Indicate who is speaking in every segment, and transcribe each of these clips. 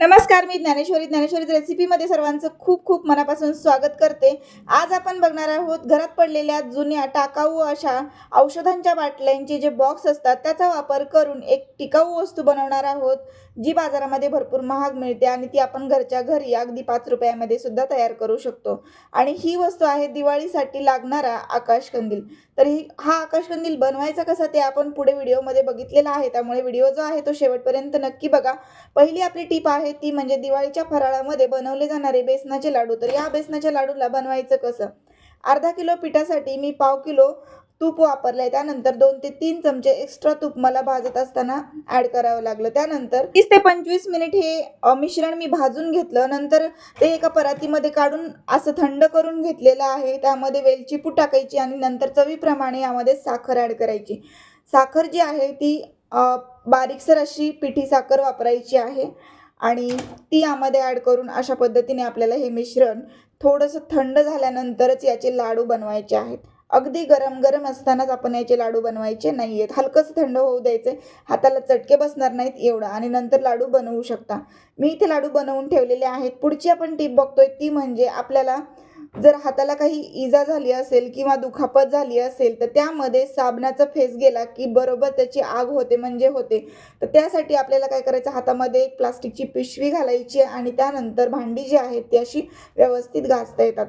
Speaker 1: नमस्कार मी ज्ञानेश्वरी. ज्ञानेश्वरी रेसिपीमध्ये सर्वांचं खूप खूप मनापासून स्वागत करते. आज आपण बघणार आहोत घरात पडलेल्या जुन्या टाकाऊ अशा औषधांच्या बाटल्यांचे जे बॉक्स असतात त्याचा वापर करून एक टिकाऊ वस्तू बनवणार आहोत. जी बाजारामध्ये भरपूर महाग मिळते आणि ती आपण घरच्या घरी अगदी पाच रुपयामध्ये सुद्धा तयार करू शकतो. आणि ही वस्तू आहे दिवाळीसाठी लागणारा आकाशकंदील तर ही हा आकाशकंदील बनवायचा कसा ते आपण पुढे व्हिडिओमध्ये बघितलेला आहे. त्यामुळे व्हिडिओ जो आहे तो शेवटपर्यंत नक्की बघा. पहिली आपली टीप आहे ती म्हणजे दिवाळीच्या फराळामध्ये बनवले जाणारे बेसनाचे लाडू. तर या बेसनाच्या लाडूला बनवायचं कसं? अर्धा किलो पिठासाठी मी पाव किलो तूप वापरलंय. त्यानंतर दोन ते तीन चमचे एक्स्ट्रा तूप मला भाजत असताना ॲड करावं लागलं. त्यानंतर तीस ते पंचवीस मिनिट हे मिश्रण मी भाजून घेतलं. नंतर ते एका परातीमध्ये काढून असं थंड करून घेतलेलं आहे. त्यामध्ये वेलची पूड टाकायची आणि नंतर चवीप्रमाणे यामध्ये साखर ॲड करायची. साखर जी आहे ती बारीकसर अशी पिठी साखर वापरायची आहे आणि ती यामध्ये ॲड करून अशा पद्धतीने आपल्याला हे मिश्रण थोडंसं थंड झाल्यानंतरच याचे लाडू बनवायचे आहेत. अगदी गरम गरम असतानाच आपण याचे लाडू बनवायचे नाही आहेत हलकंसं थंड होऊ द्यायचे. हाताला चटके बसणार नाहीत एवढं. आणि नंतर लाडू बनवू शकता. मी इथे लाडू बनवून ठेवलेले आहेत. पुढची आपण टीप बघतोय ती म्हणजे आपल्याला जर हाताला काही इजा झाली असेल किंवा दुखापत झाली असेल तर त्यामध्ये साबणाचा फेस गेला की बरोबर त्याची आग होते म्हणजे होते. तर त्यासाठी आपल्याला काय करायचं? हातामध्ये एक प्लास्टिकची पिशवी घालायची आणि त्यानंतर भांडी जी आहेत ती अशी व्यवस्थित घासता येतात.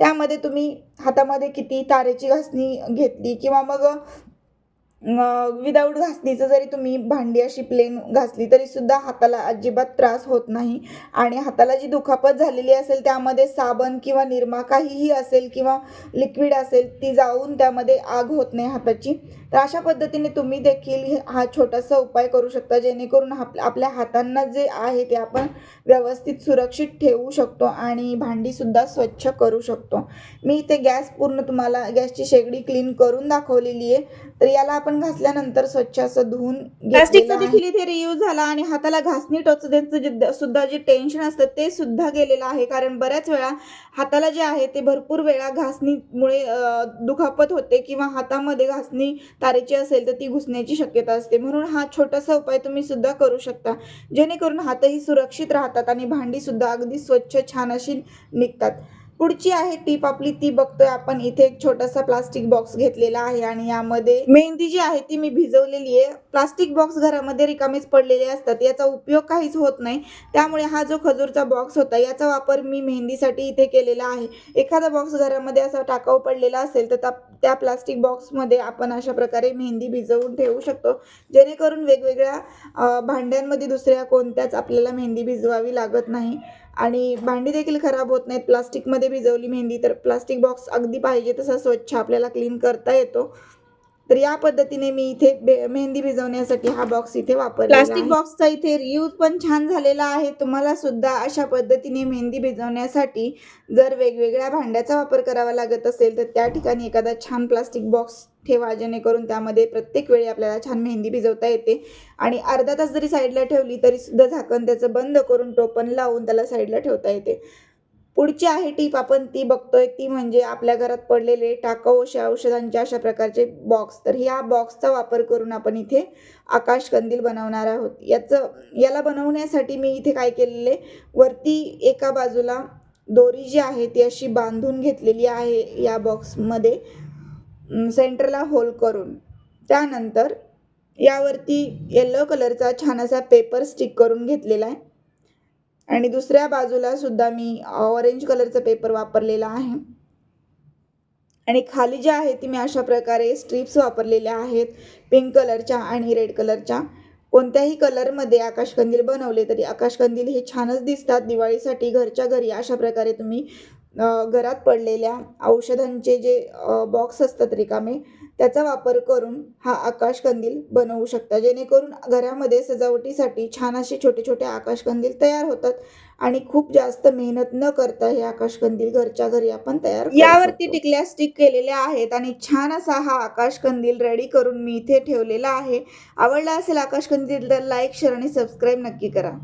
Speaker 1: त्यामध्ये तुम्ही हातामध्ये किती तारेची घासणी घेतली किंवा मग विदाऊट घासणीचं जरी तुम्ही भांडी अशी प्लेन घासली तरी सुद्धा हाताला अजिबात त्रास होत नाही. आणि हाताला जी दुखापत झालेली असेल त्यामध्ये साबण किंवा निरमा काहीही असेल किंवा लिक्विड असेल ती जाऊन त्यामध्ये आग होत नाही हाताची. तर अशा पद्धतीने तुम्ही देखील हे- हा छोटासा उपाय करू शकता जेणेकरून आप आपल्या हातांना जे आहे ते आपण व्यवस्थित सुरक्षित ठेवू शकतो आणि भांडीसुद्धा स्वच्छ करू शकतो. मी इथे गॅस पूर्ण तुम्हाला गॅसची शेगडी क्लीन करून दाखवलेली आहे. तर याला आपण घासल्यानंतर स्वच्छ असं धुवून प्लास्टिकचा देखील इथे रियूज झाला आणि हाताला घासणी टोचण्याचं जे सुद्धा जे टेन्शन असतं ते सुद्धा गेलेलं आहे. कारण बऱ्याच वेळा हाताला जे आहे ते भरपूर वेळा घासणीमुळे दुखापत होते किंवा हातामध्ये घासणी तारेची असेल तर ती घुसण्याची शक्यता असते. म्हणून हा छोटासा उपाय तुम्ही सुद्धा करू शकता. जेणेकरून हातही सुरक्षित राहतात आणि भांडी सुद्धा अगदी स्वच्छ छान अशी निघतात. पुढची आहे टीप आपली ती बघतोय आपण. इथे एक छोटासा प्लास्टिक बॉक्स घेतलेला आहे आणि यामध्ये मेहंदी जी आहे ती मी भिजवलेली आहे. प्लास्टिक बॉक्स घरामध्ये रिकामेच पडलेले असतात. याचा उपयोग काहीच होत नाही. त्यामुळे हा जो खजूरचा बॉक्स होता याचा वापर मी मेहंदीसाठी इथे केलेला आहे. एखादा बॉक्स घरामध्ये असा टाकाऊ पडलेला असेल तर त्या- त्या प्लास्टिक बॉक्समध्ये आपण अशा प्रकारे मेहंदी भिजवून ठेवू शकतो. जेणेकरून वेगवेगळ्या भांड्यांमध्ये दुसऱ्या कोणत्याच आपल्याला मेहंदी भिजवावी लागत नाही. आणि भांडी देखील खराब होत नाहीत. प्लास्टिकमध्ये भिजवली मेहंदी तर प्लास्टिक बॉक्स अगदी पाहिजे तसा स्वच्छ आपल्याला क्लीन करता येतो. तर या पद्धतीने मी इथे मेहंदी भिजवण्यासाठी हा बॉक्स इथे वापरला प्लास्टिक बॉक्सचा इथे रियूज पण छान झालेला आहे. तुम्हाला सुद्धा अशा पद्धतीने मेहंदी भिजवण्यासाठी जर वेगवेगळ्या भांड्याचा वापर करावा लागत असेल तर त्या ठिकाणी एखादा छान प्लास्टिक बॉक्स ठेवा जेणेकरून त्यामध्ये प्रत्येक वेळी आपल्याला छान मेहंदी भिजवता येते. आणि अर्धा तास जरी साईडला ठेवली तरी सुद्धा झाकण त्याचं बंद करून टोपण लावून त्याला साईडला ठेवता येते. पुढची आहे टीप आपण ती बघतोय ती म्हणजे आपल्या घरात पडलेले टाकाऊ अशा औषधांच्या अशा प्रकारचे बॉक्स तर ह्या बॉक्सचा वापर करून आपण इथे आकाश कंदील बनवणार आहोत. याचं याला बनवण्यासाठी मी इथे काय केलेले वरती एका बाजूला दोरी जी आहे ती अशी बांधून घेतलेली आहे या बॉक्समध्ये सेंटरला होल करून. त्यानंतर यावरती येलो कलरचा छान असा पेपर स्टिक करून घेतलेला आहे. आणि दुसऱ्या बाजूला सुद्धा मी ऑरेंज कलरचा पेपर वापरलेला आहे. आणि खाली जे आहे ती मी अशा प्रकारे स्ट्रिप्स वापरलेल्या आहेत पिंक कलरच्या आणि रेड कलरच्या कोणत्याही कलरमध्ये आकाशकंदील बनवले तरी आकाशकंदील हे छानच दिसतात दिवाळीसाठी घरच्या घरी अशा प्रकारे तुम्ही घरात पडलेल्या औषधांचे जे बॉक्स असतात रिकामे त्याचा वापर करून हा आकाशकंदील बनवू शकता. जेणेकरून घरामध्ये सजावटीसाठी छान असे छोटे छोटे आकाशकंदील तयार होतात आणि खूप जास्त मेहनत न करता हे आकाशकंदील घरच्या घरी आपण तयार
Speaker 2: यावरती.
Speaker 1: टिकल्या स्टिक केलेल्या आहेत आणि छान असा हा आकाशकंदील रेडी करून मी इथे ठेवलेला आहे. आवडला असेल आकाशकंदील तर लाईक शेअर आणि सबस्क्राईब नक्की करा.